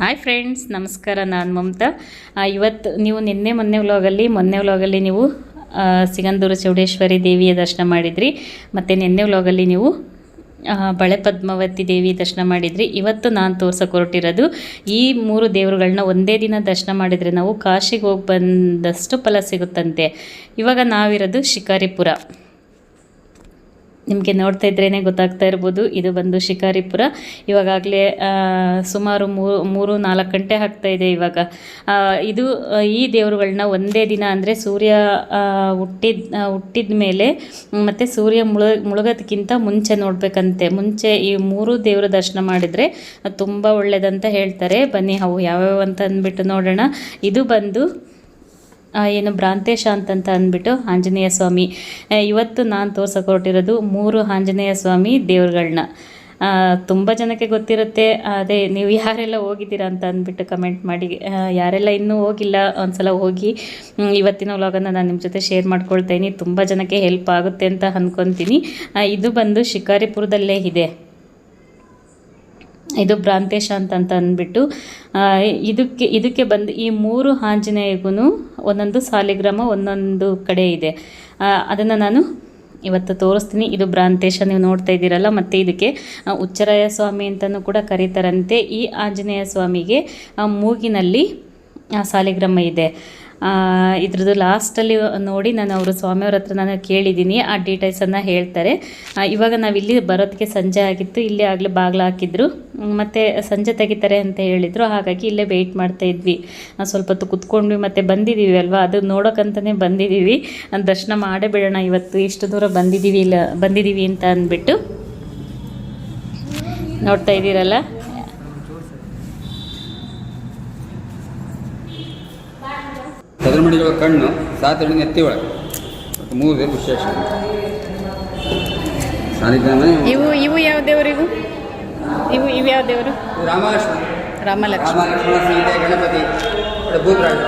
Hi friends ನಮಸ್ಕಾರ, ನಾನು ಮಮತಾ. ಇವತ್ತು ನೀವು ನಿನ್ನೆ ಮೊನ್ನೆ ವ್ಲಾಗಲ್ಲಿ ಮೊನ್ನೆ ವ್ಲಾಗಲ್ಲಿ ನೀವು ಸಿಗಂದೂರು ಚೌಡೇಶ್ವರಿ ದೇವಿಯ ದರ್ಶನ ಮಾಡಿದ್ರಿ. ಮತ್ತು ನಿನ್ನೆ ವ್ಲಾಗಲ್ಲಿ ನೀವು ಬಳೆ ಪದ್ಮಾವತಿ ದೇವಿ ದರ್ಶನ ಮಾಡಿದ್ರಿ. ಇವತ್ತು ನಾನು ತೋರ್ಸೋಕೆ ಹೊರಟಿರೋದು ಈ ಮೂರು ದೇವರುಗಳನ್ನ ಒಂದೇ ದಿನ ದರ್ಶನ ಮಾಡಿದರೆ ನಾವು ಕಾಶಿಗೆ ಹೋಗಿ ಬಂದಷ್ಟು ಫಲ ಸಿಗುತ್ತಂತೆ. ಇವಾಗ ನಾವಿರೋದು ಶಿಕಾರಿಪುರ. ನಿಮಗೆ ನೋಡ್ತಾ ಇದ್ರೇ ಗೊತ್ತಾಗ್ತಾ ಇರ್ಬೋದು. ಇದು ಬಂದು ಶಿಕಾರಿಪುರ. ಇವಾಗಲೇ ಸುಮಾರು ಮೂರು ಮೂರು, ನಾಲ್ಕು ಗಂಟೆ ಆಗ್ತಾ ಇದೆ ಇವಾಗ. ಇದು, ಈ ದೇವರುಗಳನ್ನ ಒಂದೇ ದಿನ ಅಂದರೆ ಸೂರ್ಯ ಹುಟ್ಟಿದ ಹುಟ್ಟಿದ ಮೇಲೆ, ಮತ್ತು ಸೂರ್ಯ ಮುಳ, ಮುಳುಗೋದಕ್ಕಿಂತ ಮುಂಚೆ ನೋಡಬೇಕಂತೆ. ಮುಂಚೆ ಈ ಮೂರು ದೇವರ ದರ್ಶನ ಮಾಡಿದರೆ ತುಂಬ ಒಳ್ಳೆಯದಂತ ಹೇಳ್ತಾರೆ. ಬನ್ನಿ, ಅವು ಯಾವ್ಯಾವ ಅಂತ ಅಂದ್ಬಿಟ್ಟು ನೋಡೋಣ. ಇದು ಬಂದು ಏನು ಭ್ರಾಂತೇಶ ಅಂತಂತ ಅಂದ್ಬಿಟ್ಟು ಆಂಜನೇಯ ಸ್ವಾಮಿ. ಇವತ್ತು ನಾನು ತೋರ್ಸಕ್ಕೆ ಹೊರಟಿರೋದು ಮೂರು ಆಂಜನೇಯ ಸ್ವಾಮಿ ದೇವ್ರುಗಳ್ನ. ತುಂಬ ಜನಕ್ಕೆ ಗೊತ್ತಿರುತ್ತೆ, ಅದೇ ನೀವು ಯಾರೆಲ್ಲ ಹೋಗಿದ್ದೀರಾ ಅಂತ ಅಂದ್ಬಿಟ್ಟು ಕಮೆಂಟ್ ಮಾಡಿ. ಯಾರೆಲ್ಲ ಇನ್ನೂ ಹೋಗಿಲ್ಲ, ಒಂದ್ಸಲ ಹೋಗಿ ಇವತ್ತಿನ ವ್ಲಾಗನ್ನು ನಾನು ನಿಮ್ಮ ಜೊತೆ ಶೇರ್ ಮಾಡ್ಕೊಳ್ತೀನಿ. ತುಂಬ ಜನಕ್ಕೆ ಹೆಲ್ಪ್ ಆಗುತ್ತೆ ಅಂತ ಅಂದ್ಕೊತೀನಿ ಇದು ಬಂದು ಶಿಕಾರಿಪುರದಲ್ಲೇ ಇದೆ. ಇದು ಭ್ರಾಂತೇಶ ಅಂತ ಅಂದ್ಬಿಟ್ಟು ಇದಕ್ಕೆ ಇದಕ್ಕೆ ಬಂದು ಈ ಮೂರು ಆಂಜನೇಯಗೂ ಒಂದೊಂದು ಸಾಲಿಗ್ರಾಮ ಒಂದೊಂದು ಕಡೆ ಇದೆ. ಅದನ್ನು ನಾನು ಇವತ್ತು ತೋರಿಸ್ತೀನಿ. ಇದು ಭ್ರಾಂತೇಶ ನೀವು ನೋಡ್ತಾ ಇದ್ದೀರಲ್ಲ, ಮತ್ತು ಇದಕ್ಕೆ ಉಚ್ಚರಾಯ ಸ್ವಾಮಿ ಅಂತಲೂ ಕೂಡ ಕರೀತಾರಂತೆ. ಈ ಆಂಜನೇಯ ಸ್ವಾಮಿಗೆ ಮೂಗಿನಲ್ಲಿ ಸಾಲಿಗ್ರಾಮ ಇದೆ. ಇದ್ರದ್ದು ಲಾಸ್ಟಲ್ಲಿ ನೋಡಿ ನಾನು ಅವರು ಸ್ವಾಮಿಯವ್ರ ಹತ್ರ ನಾನು ಕೇಳಿದ್ದೀನಿ, ಆ ಡೀಟೇಲ್ಸನ್ನು ಹೇಳ್ತಾರೆ. ಇವಾಗ ನಾವಿಲ್ಲಿ ಬರೋದಕ್ಕೆ ಸಂಜೆ ಆಗಿತ್ತು, ಇಲ್ಲಿ ಆಗಲೇ ಬಾಗಿಲು ಹಾಕಿದ್ರು. ಮತ್ತು ಸಂಜೆ ತೆಗಿತಾರೆ ಅಂತ ಹೇಳಿದರು, ಹಾಗಾಗಿ ಇಲ್ಲೇ ವೆಯ್ಟ್ ಮಾಡ್ತಾ ಇದ್ವಿ. ಸ್ವಲ್ಪ ಹೊತ್ತು ಕುತ್ಕೊಂಡ್ವಿ, ಮತ್ತು ಬಂದಿದ್ದೀವಿ ಅಲ್ವಾ? ಅದು ನೋಡೋಕ್ಕಂತಲೇ ಬಂದಿದ್ದೀವಿ. ದರ್ಶನ ಮಾಡೇ ಬಿಡೋಣ ಇವತ್ತು, ಇಷ್ಟು ದೂರ ಬಂದಿದ್ದೀವಿ ಇಲ್ಲ, ಬಂದಿದ್ದೀವಿ ಅಂತ ಅಂದ್ಬಿಟ್ಟು. ನೋಡ್ತಾ ಇದ್ದೀರಲ್ಲ? ಚದುರ್ಮಡಿಗಳ ಕಣ್ಣು ಸಾತಡಿ ನೆತ್ತಿ ಒಳಗೆ. ಮೂರು ವಿಶೇಷ. ಇವು ಇವು ಯಾವ ದೇವರು ಇವು ಇವು ಯಾವ ದೇವರು? ರಾಮಲಕ್ಷ್ಮಣ. ರಾಮಲಕ್ಷ್ಮಣ. ಸೀತೆ ಗಣಪತಿ ಭೂತರಾಜ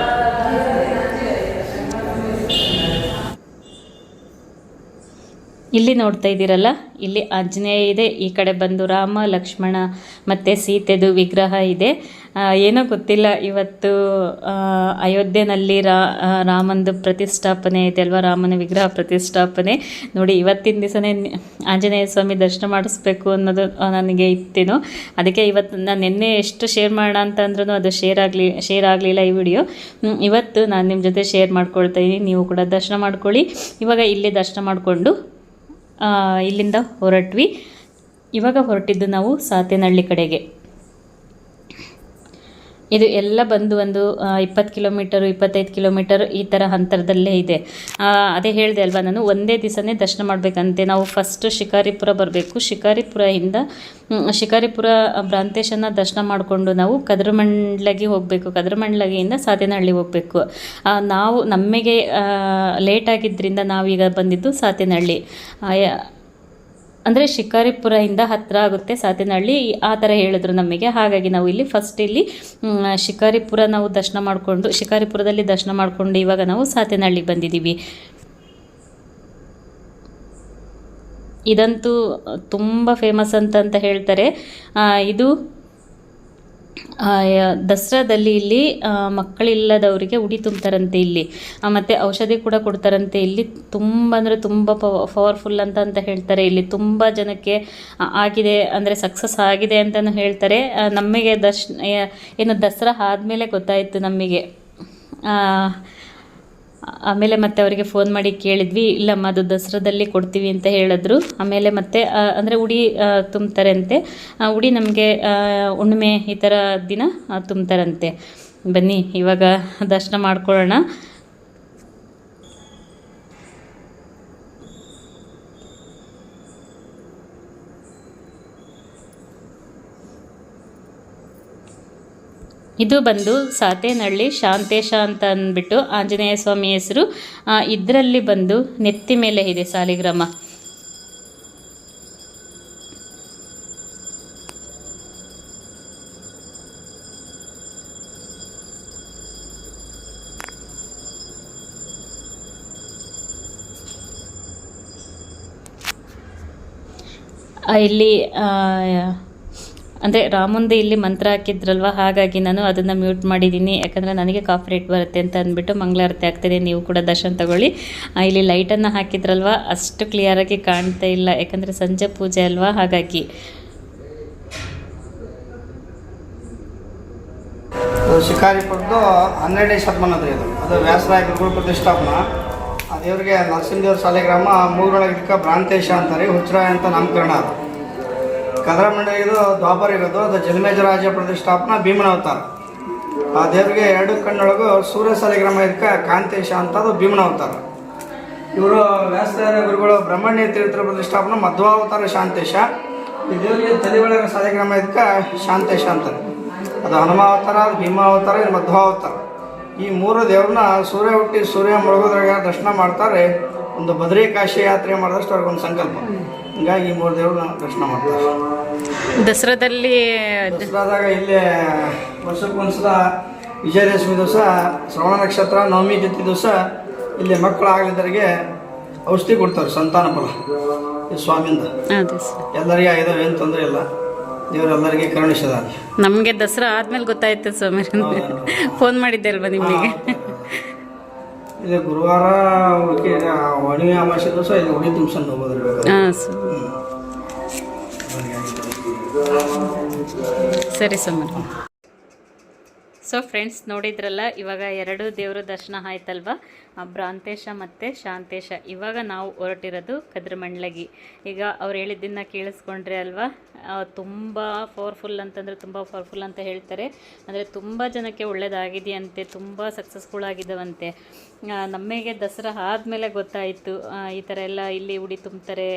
ಇಲ್ಲಿ ನೋಡ್ತಾ ಇದ್ದೀರಲ್ಲ ಇಲ್ಲಿ ಆಂಜನೇಯ ಇದೆ ಈ ಕಡೆ ಬಂದು ರಾಮ ಲಕ್ಷ್ಮಣ ಮತ್ತು ಸೀತೆದು ವಿಗ್ರಹ ಇದೆ. ಏನೋ ಗೊತ್ತಿಲ್ಲ. ಇವತ್ತು ಅಯೋಧ್ಯೆಯಲ್ಲಿ ರಾ ರಾಮಂದು ಪ್ರತಿಷ್ಠಾಪನೆ ಇದೆ ಅಲ್ವಾ? ರಾಮನ ವಿಗ್ರಹ ಪ್ರತಿಷ್ಠಾಪನೆ. ನೋಡಿ, ಇವತ್ತಿನ ದಿವಸನೇ ಆಂಜನೇಯ ಸ್ವಾಮಿ ದರ್ಶನ ಮಾಡಿಸ್ಬೇಕು ಅನ್ನೋದು ನನಗೆ ಇತ್ತೇನು. ಅದಕ್ಕೆ ಇವತ್ತು ನಾನು ನಿನ್ನೆ ಎಷ್ಟು ಶೇರ್ ಮಾಡೋಣ ಅಂತಂದ್ರೂ ಅದು ಶೇರ್ ಆಗಲಿ, ಶೇರ್ ಆಗಲಿಲ್ಲ ಈ ವಿಡಿಯೋ. ಇವತ್ತು ನಾನು ನಿಮ್ಮ ಜೊತೆ ಶೇರ್ ಮಾಡ್ಕೊಳ್ತಾ ಇದ್ದೀನಿ. ನೀವು ಕೂಡ ದರ್ಶನ ಮಾಡ್ಕೊಳ್ಳಿ. ಇವಾಗ ಇಲ್ಲೇ ದರ್ಶನ ಮಾಡಿಕೊಂಡು ಇಲ್ಲಿಂದ ಹೊರಟ್ವಿ. ಇವಾಗ ಹೊರಟಿದ್ದು ನಾವು ಸಾತೇನಹಳ್ಳಿ ಕಡೆಗೆ. ಇದು ಎಲ್ಲ ಬಂದು ಒಂದು ಇಪ್ಪತ್ತು ಕಿಲೋಮೀಟರು, ಇಪ್ಪತ್ತೈದು ಕಿಲೋಮೀಟರ್ ಈ ಥರ ಅಂತರದಲ್ಲೇ ಇದೆ. ಅದೇ ಹೇಳಿದೆ ಅಲ್ವಾ ನಾನು, ಒಂದೇ ದಿವಸನೇ ದರ್ಶನ ಮಾಡಬೇಕಂತೆ. ನಾವು ಫಸ್ಟ್ ಶಿಕಾರಿಪುರ ಬರಬೇಕು. ಶಿಕಾರಿಪುರದಿಂದ ಶಿಕಾರಿಪುರ ಭ್ರಾಂತೇಶನ ದರ್ಶನ ಮಾಡಿಕೊಂಡು ನಾವು ಕದ್ರಮಂಡ್ಲಗೆ ಹೋಗಬೇಕು. ಕದ್ರಮಂಡ್ಲಗಿಯಿಂದ ಸಾತೇನಹಳ್ಳಿ ಹೋಗಬೇಕು. ನಾವು ನಮಗೆ ಲೇಟ್ ಆಗಿದ್ದರಿಂದ ನಾವೀಗ ಬಂದಿದ್ದು ಸಾತೇನಹಳ್ಳಿ ಅಂದರೆ ಶಿಕಾರಿಪುರದಿಂದ ಹತ್ತಿರ ಆಗುತ್ತೆ ಸಾತೇನಹಳ್ಳಿ ಆ ಥರ ಹೇಳಿದ್ರು ನಮಗೆ ಹಾಗಾಗಿ ನಾವು ಇಲ್ಲಿ ಫಸ್ಟ್ ಇಲ್ಲಿ ಶಿಕಾರಿಪುರ ನಾವು ದರ್ಶನ ಮಾಡಿಕೊಂಡು, ಶಿಕಾರಿಪುರದಲ್ಲಿ ದರ್ಶನ ಮಾಡಿಕೊಂಡು ಇವಾಗ ನಾವು ಸಾತೇನಹಳ್ಳಿಗೆ ಬಂದಿದ್ದೀವಿ. ಇದಂತೂ ತುಂಬ ಫೇಮಸ್ ಅಂತ ಅಂತ ಹೇಳ್ತಾರೆ. ಇದು ದಸರಾದಲ್ಲಿ ಇಲ್ಲಿ ಮಕ್ಕಳಿಲ್ಲದವರಿಗೆ ಉಡಿ ತುಂಬ್ತಾರಂತೆ ಇಲ್ಲಿ. ಮತ್ತು ಔಷಧಿ ಕೂಡ ಕೊಡ್ತಾರಂತೆ ಇಲ್ಲಿ. ತುಂಬ ಅಂದರೆ ತುಂಬ ಪವರ್ಫುಲ್ ಅಂತ ಅಂತ ಹೇಳ್ತಾರೆ ಇಲ್ಲಿ. ತುಂಬ ಜನಕ್ಕೆ ಆಗಿದೆ, ಅಂದರೆ ಸಕ್ಸಸ್ ಆಗಿದೆ ಅಂತಲೂ ಹೇಳ್ತಾರೆ. ನಮಗೆ ದರ್ಶ್ ಏನು ದಸರಾ ಆದಮೇಲೆ ಗೊತ್ತಾಯಿತು ನಮಗೆ ಆಮೇಲೆ ಮತ್ತೆ ಅವರಿಗೆ ಫೋನ್ ಮಾಡಿ ಕೇಳಿದ್ವಿ, ಇಲ್ಲಮ್ಮ ಅದು ದಸರಾದಲ್ಲಿ ಕೊಡ್ತೀವಿ ಅಂತ ಹೇಳಿದ್ರು. ಆಮೇಲೆ ಮತ್ತೆ ಅಂದರೆ ಉಡಿ ತುಂಬ್ತಾರಂತೆ. ಉಡಿ ನಮಗೆ ಹುಣ್ಣಿಮೆ ಈ ಥರ ದಿನ ತುಂಬ್ತಾರಂತೆ. ಬನ್ನಿ, ಇವಾಗ ದರ್ಶನ ಮಾಡ್ಕೊಳ್ಳೋಣ. ಇದು ಬಂದು ಸಾತೇನಹಳ್ಳಿ ಶಾಂತೇಶ ಅಂತ ಅಂದ್ಬಿಟ್ಟು ಆಂಜನೇಯ ಸ್ವಾಮಿ ಹೆಸರು. ಇದರಲ್ಲಿ ಬಂದು ನೆತ್ತಿ ಮೇಲೆ ಇದೆ ಸಾಲಿಗ್ರಾಮ. ಇಲ್ಲಿ ಅಂದರೆ ರಾಮುಂದೆ ಇಲ್ಲಿ ಮಂತ್ರ ಹಾಕಿದ್ರಲ್ವ? ಹಾಗಾಗಿ ನಾನು ಅದನ್ನು ಮ್ಯೂಟ್ ಮಾಡಿದ್ದೀನಿ ಯಾಕಂದರೆ ನನಗೆ ಕಾಫಿ ರೇಟ್ ಬರುತ್ತೆ ಅಂತ ಅಂದ್ಬಿಟ್ಟು ಮಂಗಳಾರತಿ ಆಗ್ತಿದೆ ನೀವು ಕೂಡ ದರ್ಶನ ತಗೊಳ್ಳಿ. ಇಲ್ಲಿ ಲೈಟನ್ನು ಹಾಕಿದ್ರಲ್ವ? ಅಷ್ಟು ಕ್ಲಿಯರಾಗಿ ಕಾಣ್ತಾ ಇಲ್ಲ. ಯಾಕಂದರೆ ಸಂಜೆ ಪೂಜೆ ಅಲ್ವಾ? ಹಾಗಾಗಿ. ಶಿಕಾರಿ ಶಿಕಾರಿಪುರದ್ದು ಹನ್ನೆರಡನೇ ಶತಮಾನದ ಇದು ಅದು ವ್ಯಾಸರಾಯ ಪ್ರತಿಷ್ಠಾಪನಾ. ಆ ದೇವರಿಗೆ ನರಸಿಂಹದೇವ್ರ ಸಾಲಿಗ್ರಾಮ ಮೂರೊಳಗಿದ್ಕ ಭ್ರಾಂತೇಶ ಅಂತಾರೆ ಹುಚ್ಚರಾಯ ಅಂತ ನಾಮಕರಣ ಅದು. ಕದರ ಮಂಡಳಿದು ದ್ವಾಪರ ಇರೋದು, ಅದು ಜಲಮೇಜರಾಜ ಪ್ರತಿಷ್ಠಾಪನ ಭೀಮನ ಅವತಾರ ಆ ದೇವರಿಗೆ ಎರಡು ಕಣ್ಣೊಳಗು ಸೂರ್ಯ ಸಾಲಿಗ್ರಾಮ ಇದಕ್ಕೆ ಕಾಂತೇಶ ಅಂತ ಅದು ಭೀಮನ ಅವತಾರ ಇವರು ವ್ಯಾಸರಾಯ ಗುರುಗಳು ಬ್ರಹ್ಮಣ್ಯ ತೀರ್ಥರ ಪ್ರತಿಷ್ಠಾಪನ ಮಧ್ವಾವತಾರ ಶಾಂತೇಶ. ಈ ದೇವರಿಗೆ ತಲೆ ಒಳಗ ಸಾಲಿಗ್ರಾಮ ಇದಕ್ಕ ಶಾಂತೇಶ ಅಂತಾರೆ. ಅದು ಹನುಮಾವತಾರ ಭೀಮಾವತಾರ, ಇದು ಮಧ್ವಾವತಾರ. ಈ ಮೂರು ದೇವ್ರನ್ನ ಸೂರ್ಯ ಹುಟ್ಟಿ ಸೂರ್ಯ ಮುಳುಗೋದ್ರಾಗ ದರ್ಶನ ಮಾಡ್ತಾರೆ. ಒಂದು ಬದ್ರಿ ಕಾಶಿ ಯಾತ್ರೆ ಮಾಡಿದಷ್ಟು ಅವ್ರಿಗೊಂದು ಸಂಕಲ್ಪ. ಹಿಂಗಾಗಿ ಮೂರು ದೇವ್ರನ್ನ ದರ್ಶನ ಮಾಡ್ತಾರೆ. ದಸರಾದಲ್ಲಿ ದಸರಾದಾಗ ಇಲ್ಲಿ ವರ್ಷಕ್ಕೊಂದ್ಸಲ ವಿಜಯದಶಮಿ ದಿವಸ ಶ್ರವಣ ನಕ್ಷತ್ರ ನವಮಿ ತಿಥಿ ದಿವಸ ಇಲ್ಲಿ ಮಕ್ಕಳು ಆಗಲಿದ್ದರಿಗೆ ಔಷಧಿ ಕೊಡ್ತಾರೆ ಸಂತಾನ ಫಲ ಈ ಸ್ವಾಮಿಯಿಂದ. ಎಲ್ಲರಿಗೆ ಆಗಿದ್ದಾವೆ ಏನು ತೊಂದರೆ ಇಲ್ಲ. ದೇವರೆಲ್ಲರಿಗೆ ಕರುಣಿಸಿದ ನಮಗೆ ದಸರಾ ಆದ್ಮೇಲೆ ಗೊತ್ತಾಯ್ತು ಸ್ವಾಮಿ. ಫೋನ್ ಮಾಡಿದ್ದೆ ಅಲ್ವಾ ನಿಮಗೆ? ಇದು ಗುರುವಾರ ಓಕೆ ಒಣಿ ಅಮಾವಾಸ್ಯೆ ದಿವಸ ಇಲ್ಲಿ ಒಣಿ ತುಂಬಿಸ್ಕೊಂಡು ಹೋಗೋದ್ರಿ ಹಾಂ ಸರ್. ಸರಿ ಸೊ ಫ್ರೆಂಡ್ಸ್ ನೋಡಿದ್ರಲ್ಲ, ಇವಾಗ ಎರಡು ದೇವರ ದರ್ಶನ ಆಯ್ತಲ್ವ? ಭ್ರಾಂತೇಶ ಮತ್ತು ಶಾಂತೇಶ. ಇವಾಗ ನಾವು ಹೊರಟಿರೋದು ಕದ್ರಮಂಡ್ಲಗಿ. ಈಗ ಅವ್ರು ಹೇಳಿದ್ದನ್ನ ಕೇಳಿಸ್ಕೊಂಡ್ರೆ ಅಲ್ವಾ? ತುಂಬ ಪವರ್ಫುಲ್ ಅಂತಂದರೆ ತುಂಬ ಪವರ್ಫುಲ್ ಅಂತ ಹೇಳ್ತಾರೆ. ಅಂದರೆ ತುಂಬ ಜನಕ್ಕೆ ಒಳ್ಳೆಯದಾಗಿದೆಯಂತೆ ತುಂಬ ಸಕ್ಸಸ್ಫುಲ್ ಆಗಿದ್ದಾವಂತೆ ನಮಗೆ ದಸರಾ ಆದಮೇಲೆ ಗೊತ್ತಾಯಿತು. ಈ ಥರ ಎಲ್ಲ ಇಲ್ಲಿ ಉಡಿ ತುಂಬ್ತಾರೆ.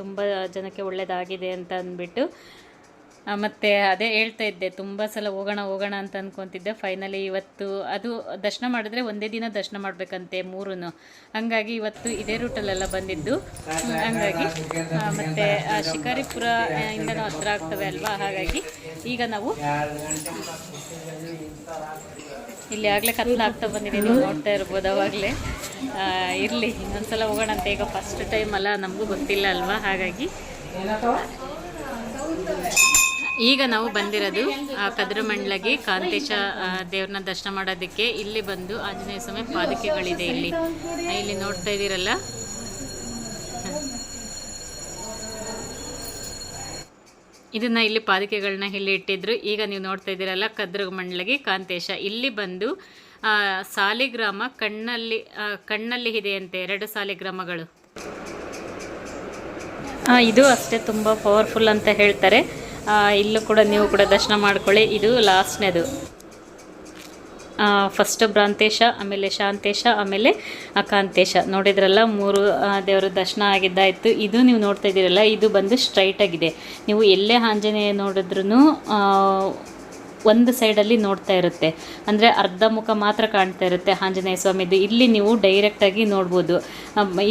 ತುಂಬ ಜನಕ್ಕೆ ಒಳ್ಳೆಯದಾಗಿದೆ ಅಂತ ಅಂದ್ಬಿಟ್ಟು. ಮತ್ತೆ ಅದೇ ಹೇಳ್ತಾ ಇದ್ದೆ, ತುಂಬ ಸಲ ಹೋಗೋಣ ಹೋಗೋಣ ಅಂತ ಅನ್ಕೊಂತಿದ್ದೆ. ಫೈನಲಿ ಇವತ್ತು, ಅದು ದರ್ಶನ ಮಾಡಿದ್ರೆ ಒಂದೇ ದಿನ ದರ್ಶನ ಮಾಡಬೇಕಂತೆ ಮೂರೂ ಹಂಗಾಗಿ ಇವತ್ತು ಇದೇ ರೂಟಲ್ಲೆಲ್ಲ ಬಂದಿದ್ದು. ಹಂಗಾಗಿ ಮತ್ತೆ ಶಿಕಾರಿಪುರ ಇಂದ ಹತ್ರ ಆಗ್ತವೆ ಅಲ್ವಾ? ಹಾಗಾಗಿ ಈಗ ನಾವು ಇಲ್ಲಿ ಆಗಲೇ ಕತ್ಲು ಆಗ್ತಾ ಬಂದಿದೆ. ನೀವು ನೋಡ್ತಾ ಇರ್ಬೋದು ಅವಾಗಲೇ. ಇರಲಿ, ಇನ್ನೊಂದ್ಸಲ ಹೋಗೋಣ ಅಂತ ಈಗ ಫಸ್ಟ್ ಟೈಮ್ ಅಲ್ಲ, ನಮಗೂ ಗೊತ್ತಿಲ್ಲ ಅಲ್ವಾ? ಹಾಗಾಗಿ ಈಗ ನಾವು ಬಂದಿರೋದು ಕದ್ರಮಂಡ್ಲಗಿ ಕಾಂತೇಶ ದೇವ್ರನ್ನ ದರ್ಶನ ಮಾಡೋದಕ್ಕೆ. ಇಲ್ಲಿ ಬಂದು ಆಂಜನೇಯ ಸ್ವಾಮಿ ಪಾದಕೆಗಳಿದೆ ಇಲ್ಲಿ. ಇಲ್ಲಿ ನೋಡ್ತಾ ಇದ್ದೀರಲ್ಲ? ಇದನ್ನ ಇಲ್ಲಿ ಪಾದಕೆಗಳನ್ನ ಇಲ್ಲಿ ಇಟ್ಟಿದ್ರು. ಈಗ ನೀವು ನೋಡ್ತಾ ಇದ್ದೀರಲ್ಲ, ಕದ್ರಮಂಡ್ಲಗೆ ಕಾಂತೇಶ. ಇಲ್ಲಿ ಬಂದು ಸಾಲಿಗ್ರಾಮ ಕಣ್ಣಲ್ಲಿ ಕಣ್ಣಲ್ಲಿ ಇದೆಯಂತೆ ಎರಡು ಸಾಲಿಗ್ರಾಮಗಳು. ಇದು ಅಷ್ಟೇ ತುಂಬ ಪವರ್ಫುಲ್ ಅಂತ ಹೇಳ್ತಾರೆ. ಇಲ್ಲೂ ಕೂಡ ನೀವು ಕೂಡ ದರ್ಶನ ಮಾಡ್ಕೊಳ್ಳಿ. ಇದು ಲಾಸ್ಟ್ನೇದು. ಫಸ್ಟ್ ಭ್ರಾಂತೇಶ, ಆಮೇಲೆ ಶಾಂತೇಶ, ಆಮೇಲೆ ಅಕಾಂತೇಶ. ನೋಡಿದ್ರಲ್ಲ, ಮೂರು ದೇವರ ದರ್ಶನ ಆಗಿದ್ದಾಯಿತು. ಇದು ನೀವು ನೋಡ್ತಾ ಇದ್ದೀರಲ್ಲ, ಇದು ಬಂದು ಸ್ಟ್ರೈಟಾಗಿದೆ ನೀವು ಎಲ್ಲೇ ಆಂಜನೇಯ ನೋಡಿದ್ರೂ ಒಂದು ಸೈಡಲ್ಲಿ ನೋಡ್ತಾ ಇರುತ್ತೆ. ಅಂದರೆ ಅರ್ಧ ಮುಖ ಮಾತ್ರ ಕಾಣ್ತಾ ಇರುತ್ತೆ ಆಂಜನೇಯ ಸ್ವಾಮಿದು. ಇಲ್ಲಿ ನೀವು ಡೈರೆಕ್ಟಾಗಿ ನೋಡ್ಬೋದು.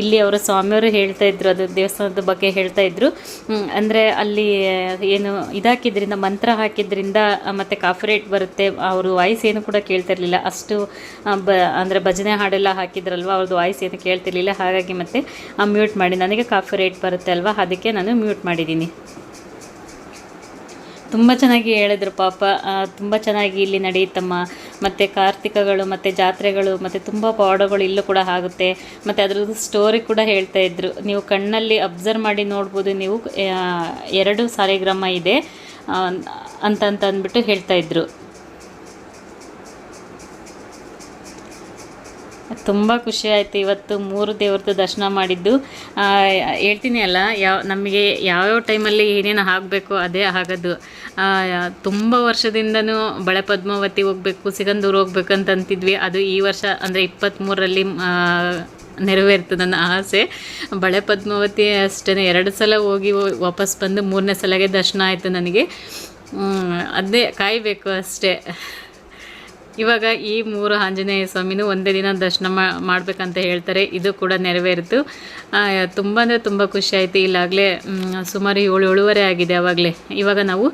ಇಲ್ಲಿ ಅವರು ಸ್ವಾಮಿಯವರು ಹೇಳ್ತಾ ಇದ್ರು ಅದು ದೇವಸ್ಥಾನದ ಬಗ್ಗೆ ಹೇಳ್ತಾ ಇದ್ರು. ಅಂದರೆ ಅಲ್ಲಿ ಏನು ಇದಾಕಿದ್ರಿಂದ ಮಂತ್ರ ಹಾಕಿದ್ರಿಂದ ಮತ್ತು ಮತ್ತೆ ಕಾಫಿ ರೇಟ್ ಬರುತ್ತೆ. ಅವರು ವಾಯ್ಸ್ ಏನು ಕೂಡ ಕೇಳ್ತಿರ್ಲಿಲ್ಲ. ಅಷ್ಟು ಆ, ಬ ಅಂದರೆ ಭಜನೆ ಹಾಡೆಲ್ಲ ಹಾಕಿದ್ರಲ್ವ ಅವ್ರದ್ದು ವಾಯ್ಸ್ ಏನು ಕೇಳ್ತಿರ್ಲಿಲ್ಲ. ಹಾಗಾಗಿ ಮತ್ತೆ ಮ್ಯೂಟ್ ಮಾಡಿ. ನನಗೆ ಕಾಫಿ ರೇಟ್ ಬರುತ್ತೆ ಅಲ್ವಾ ಅದಕ್ಕೆ ನಾನು ಮ್ಯೂಟ್ ಮಾಡಿದ್ದೀನಿ. ತುಂಬ ಚೆನ್ನಾಗಿ ಹೇಳಿದ್ರು ಪಾಪ. ತುಂಬ ಚೆನ್ನಾಗಿ ಇಲ್ಲಿ ನಡೆಯುತ್ತಮ್ಮ. ಮತ್ತು ಕಾರ್ತಿಕಗಳು, ಮತ್ತು ಜಾತ್ರೆಗಳು, ಮತ್ತು ತುಂಬ ಪವಾಡಗಳು ಇಲ್ಲೂ ಕೂಡ ಆಗುತ್ತೆ. ಮತ್ತು ಅದರದ್ದು ಸ್ಟೋರಿ ಕೂಡ ಹೇಳ್ತಾ ಇದ್ರು. ನೀವು ಕಣ್ಣಲ್ಲಿ ಅಬ್ಸರ್ವ್ ಮಾಡಿ ನೋಡ್ಬೋದು. ನೀವು ಎರಡು ಸಾಲಿಗ್ರಾಮ ಇದೆ. ಅಂತಂತಂದ್ಬಿಟ್ಟು ಅಂದ್ಬಿಟ್ಟು ಹೇಳ್ತಾ ತುಂಬ ಖುಷಿ ಆಯಿತು ಇವತ್ತು ಮೂರು ದೇವ್ರದ್ದು ದರ್ಶನ ಮಾಡಿದ್ದು. ಹೇಳ್ತೀನಿ ಅಲ್ಲ, ಯಾವ, ನಮಗೆ ಯಾವ್ಯಾವ ಟೈಮಲ್ಲಿ ಏನೇನು ಆಗಬೇಕು ಅದೇ ಆಗೋದು. ತುಂಬ ವರ್ಷದಿಂದನೂ ಬಳೆ ಪದ್ಮಾವತಿ ಹೋಗಬೇಕು, ಸಿಗಂದೂರು ಹೋಗ್ಬೇಕು ಅಂತ ಅಂತಿದ್ವಿ ಅದು ಈ ವರ್ಷ ಅಂದರೆ ಇಪ್ಪತ್ತ್ಮೂರರಲ್ಲಿ ನೆರವೇರ್ತು ನನ್ನ ಆಸೆ. ಬಳೆ ಪದ್ಮಾವತಿ ಅಷ್ಟೇ ಎರಡು ಸಲ ಹೋಗಿ ವಾಪಸ್ ಬಂದು ಮೂರನೇ ಸಲಗೆ ದರ್ಶನ ಆಯಿತು ನನಗೆ. ಅದೇ ಕಾಯಬೇಕು ಅಷ್ಟೇ. ಇವಾಗ ಈ ಮೂರು ಆಂಜನೇಯ ಸ್ವಾಮಿನೂ ಒಂದೇ ದಿನ ದರ್ಶನ ಮಾಡಬೇಕಂತ ಹೇಳ್ತಾರೆ. ಇದು ಕೂಡ ನೆರವೇರಿತು. ತುಂಬ ಅಂದರೆ ತುಂಬ ಖುಷಿ ಆಯಿತು. ಇಲ್ಲಾಗಲೇ ಸುಮಾರು ಏಳು ಏಳುವರೆ ಆಗಿದೆ ಆವಾಗಲೇ ಇವಾಗ ನಾವು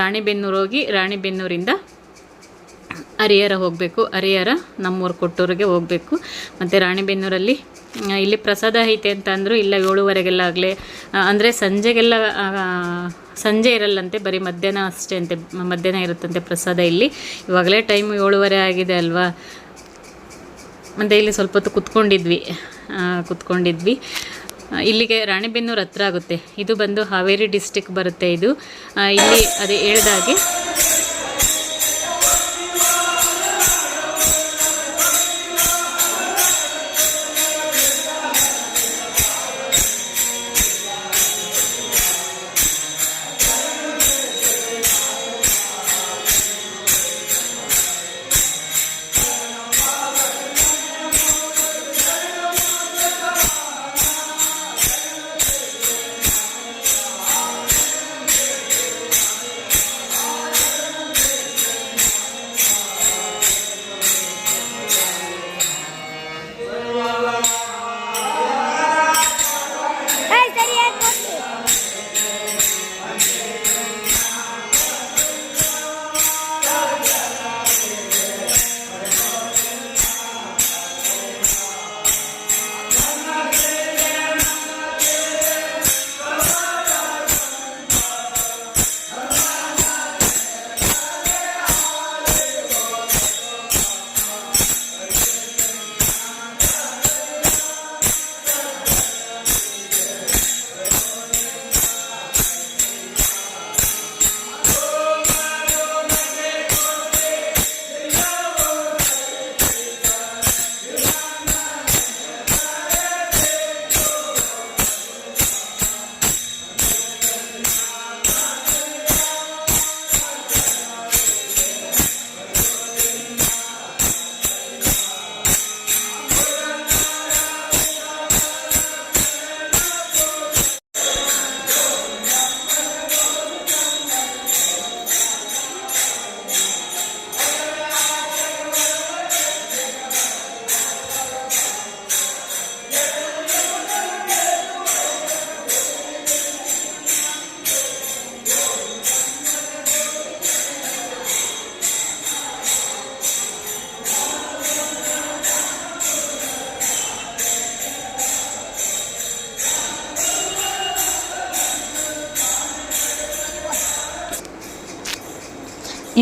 ರಾಣಿಬೆನ್ನೂರು ಹೋಗಿ ರಾಣಿಬೆನ್ನೂರಿಂದ ಹರಿಹರ ಹೋಗಬೇಕು ಹರಿಹರ ನಮ್ಮೂರು ಕೊಟ್ಟೂರಿಗೆ ಹೋಗಬೇಕು. ಮತ್ತು ರಾಣಿಬೆನ್ನೂರಲ್ಲಿ ಇಲ್ಲಿ ಪ್ರಸಾದ ಐತೆ ಅಂತ ಅಂದರು ಇಲ್ಲ ಏಳುವರೆಗೆಲ್ಲ ಆಗಲೇ ಅಂದರೆ ಸಂಜೆಗೆಲ್ಲ ಸಂಜೆ ಇರಲ್ಲಂತೆ, ಬರೀ ಮಧ್ಯಾಹ್ನ ಅಷ್ಟೇ ಅಂತೆ, ಮಧ್ಯಾಹ್ನ ಇರುತ್ತಂತೆ ಪ್ರಸಾದ ಇಲ್ಲಿ. ಇವಾಗಲೇ ಟೈಮ್ ಏಳುವರೆ ಆಗಿದೆ ಅಲ್ವಾ? ಮತ್ತು ಇಲ್ಲಿ ಸ್ವಲ್ಪ ಹೊತ್ತು ಕುತ್ಕೊಂಡಿದ್ವಿ ಕುತ್ಕೊಂಡಿದ್ವಿ. ಇಲ್ಲಿಗೆ ರಾಣಿಬೆನ್ನೂರು ಹತ್ರ ಆಗುತ್ತೆ. ಇದು ಬಂದು ಹಾವೇರಿ ಡಿಸ್ಟಿಕ್ ಬರುತ್ತೆ ಇದು. ಇಲ್ಲಿ ಅದೇ ಹೇಳ್ದಾಗೆ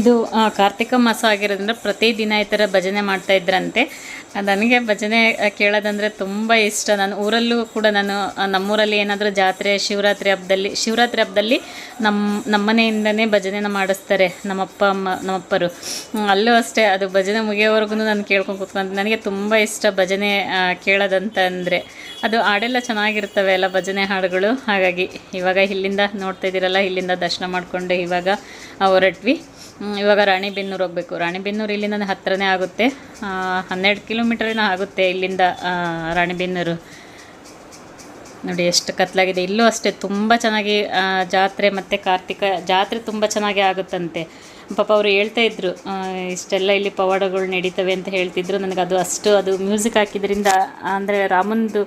ಇದು ಕಾರ್ತಿಕ ಮಾಸ ಆಗಿರೋದ್ರಿಂದ ಪ್ರತಿದಿನ ಈ ಥರ ಭಜನೆ ಮಾಡ್ತಾ ಇದ್ರಂತೆ. ನನಗೆ ಭಜನೆ ಕೇಳೋದಂದರೆ ತುಂಬ ಇಷ್ಟ. ನಾನು ಊರಲ್ಲೂ ಕೂಡ ನಾನು ನಮ್ಮೂರಲ್ಲಿ ಏನಾದರೂ ಜಾತ್ರೆ, ಶಿವರಾತ್ರಿ ಹಬ್ಬದಲ್ಲಿ ಶಿವರಾತ್ರಿ ಹಬ್ಬದಲ್ಲಿ ನಮ್ಮ ನಮ್ಮನೆಯಿಂದನೇ ಭಜನೆನ ಮಾಡಿಸ್ತಾರೆ ನಮ್ಮಪ್ಪ, ಅಮ್ಮ, ನಮ್ಮಪ್ಪರು. ಅಲ್ಲೂ ಅಷ್ಟೇ, ಅದು ಭಜನೆ ಮುಗಿಯೋವರೆಗೂ ನಾನು ಕೇಳ್ಕೊಂಡು ಕೂತ್ಕೊಂಡು, ನನಗೆ ತುಂಬ ಇಷ್ಟ ಭಜನೆ ಕೇಳೋದಂತ ಅಂದರೆ. ಅದು ಹಾಡೆಲ್ಲ ಚೆನ್ನಾಗಿರ್ತವೆ ಎಲ್ಲ ಭಜನೆ ಹಾಡುಗಳು. ಹಾಗಾಗಿ ಇವಾಗ ಇಲ್ಲಿಂದ ನೋಡ್ತಾ ಇದ್ದೀರಲ್ಲ, ಇಲ್ಲಿಂದ ದರ್ಶನ ಮಾಡಿಕೊಂಡು ಇವಾಗ ಹೊರಟ್ವಿ. ಇವಾಗ ರಾಣಿಬೆನ್ನೂರು ಹೋಗಬೇಕು. ರಾಣಿಬೆನ್ನೂರು ಇಲ್ಲಿಂದ ಹತ್ತಿರನೇ ಆಗುತ್ತೆ. ಹನ್ನೆರಡು ಕಿಲೋಮೀಟರಿನ ಆಗುತ್ತೆ ಇಲ್ಲಿಂದ ರಾಣಿಬೆನ್ನೂರು ನೋಡಿ ಎಷ್ಟು ಕತ್ಲಾಗಿದೆ. ಇಲ್ಲೂ ಅಷ್ಟೇ ತುಂಬ ಚೆನ್ನಾಗಿ ಜಾತ್ರೆ ಮತ್ತು ಕಾರ್ತಿಕ ಜಾತ್ರೆ ತುಂಬ ಚೆನ್ನಾಗಿ ಆಗುತ್ತಂತೆ. ಪಾಪ ಅವರು ಹೇಳ್ತಾ ಇದ್ರು ಇಷ್ಟೆಲ್ಲ ಇಲ್ಲಿ ಪವಾಡಗಳು ನಡೀತವೆ ಅಂತ ಹೇಳ್ತಿದ್ರು. ನನಗೆ ಅದು ಅಷ್ಟು, ಅದು ಮ್ಯೂಸಿಕ್ ಹಾಕಿದ್ರಿಂದ, ಅಂದರೆ ರಾಮಂದು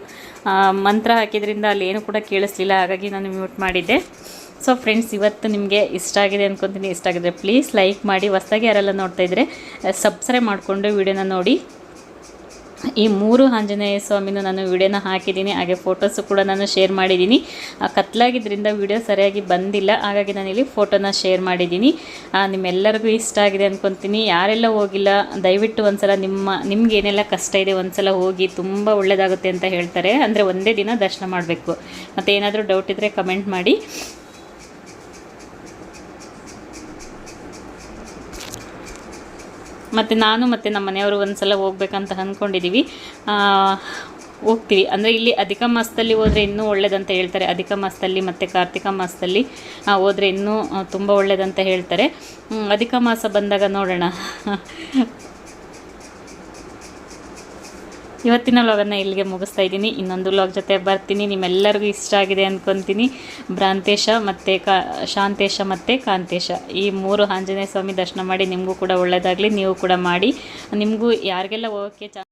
ಮಂತ್ರ ಹಾಕಿದ್ರಿಂದ ಅಲ್ಲಿ ಏನು ಕೂಡ ಕೇಳಿಸ್ಲಿಲ್ಲ. ಹಾಗಾಗಿ ನಾನು ಮ್ಯೂಟ್ ಮಾಡಿದ್ದೆ. ಸೊ ಫ್ರೆಂಡ್ಸ್ ಇವತ್ತು ನಿಮಗೆ ಇಷ್ಟ ಆಗಿದೆ ಅಂದ್ಕೊತೀನಿ ಇಷ್ಟ ಆಗಿದ್ರೆ ಪ್ಲೀಸ್ ಲೈಕ್ ಮಾಡಿ. ಹೊಸದಾಗಿ ಯಾರೆಲ್ಲ ನೋಡ್ತಾ ಇದ್ದರೆ ಸಬ್ಸ್ಕ್ರೈಬ್ ಮಾಡಿಕೊಂಡು ವಿಡಿಯೋನ ನೋಡಿ. ಈ ಮೂರು ಆಂಜನೇಯ ಸ್ವಾಮಿನೂ ನಾನು ವಿಡಿಯೋನ ಹಾಕಿದ್ದೀನಿ. ಹಾಗೆ ಫೋಟೋಸು ಕೂಡ ನಾನು ಶೇರ್ ಮಾಡಿದ್ದೀನಿ. ಕತ್ಲಾಗಿದ್ದರಿಂದ ವಿಡಿಯೋ ಸರಿಯಾಗಿ ಬಂದಿಲ್ಲ. ಹಾಗಾಗಿ ನಾನಿಲ್ಲಿ ಫೋಟೋನ ಶೇರ್ ಮಾಡಿದ್ದೀನಿ. ನಿಮ್ಮೆಲ್ಲರಿಗೂ ಇಷ್ಟ ಆಗಿದೆ ಅಂದ್ಕೊತೀನಿ ಯಾರೆಲ್ಲ ಹೋಗಿಲ್ಲ, ದಯವಿಟ್ಟು ಒಂದ್ಸಲ ನಿಮ್ಮ, ನಿಮ್ಗೆ ಏನೆಲ್ಲ ಕಷ್ಟ ಇದೆ ಒಂದ್ಸಲ ಹೋಗಿ, ತುಂಬ ಒಳ್ಳೆಯದಾಗುತ್ತೆ ಅಂತ ಹೇಳ್ತಾರೆ. ಅಂದರೆ ಒಂದೇ ದಿನ ದರ್ಶನ ಮಾಡಬೇಕು. ಮತ್ತು ಏನಾದರೂ ಡೌಟ್ ಇದ್ದರೆ ಕಮೆಂಟ್ ಮಾಡಿ. ಮತ್ತು ನಾನು ಮತ್ತು ನಮ್ಮ ಮನೆಯವರು ಒಂದು ಸಲ ಹೋಗ್ಬೇಕಂತ ಅಂದ್ಕೊಂಡಿದ್ದೀವಿ ಹೋಗ್ತೀವಿ. ಅಂದರೆ ಇಲ್ಲಿ ಅಧಿಕ ಮಾಸದಲ್ಲಿ ಹೋದರೆ ಇನ್ನೂ ಒಳ್ಳೇದಂತ ಹೇಳ್ತಾರೆ. ಅಧಿಕ ಮಾಸದಲ್ಲಿ ಮತ್ತು ಕಾರ್ತಿಕ ಮಾಸದಲ್ಲಿ ಹೋದರೆ ಇನ್ನೂ ತುಂಬ ಒಳ್ಳೇದಂತ ಹೇಳ್ತಾರೆ. ಅಧಿಕ ಮಾಸ ಬಂದಾಗ ನೋಡೋಣ. ಇವತ್ತಿನ ವ್ಲಾಗನ್ನು ಇಲ್ಲಿಗೆ ಮುಗಿಸ್ತಾ ಇದ್ದೀನಿ. ಇನ್ನೊಂದು ವ್ಲಾಗ್ ಜೊತೆ ಬರ್ತೀನಿ. ನಿಮ್ಮೆಲ್ಲರಿಗೂ ಇಷ್ಟ ಆಗಿದೆ ಅಂದ್ಕೊತೀನಿ ಭ್ರಾಂತೇಶ ಮತ್ತು ಕಾ, ಶಾಂತೇಶ ಮತ್ತು ಕಾಂತೇಶ. ಈ ಮೂರು ಆಂಜನೇಯ ಸ್ವಾಮಿ ದರ್ಶನ ಮಾಡಿ ನಿಮಗೂ ಕೂಡ ಒಳ್ಳೆಯದಾಗಲಿ ನೀವು ಕೂಡ ಮಾಡಿ. ನಿಮಗೂ ಯಾರಿಗೆಲ್ಲ ಹೋಗೋಕ್ಕೆ ಚಾ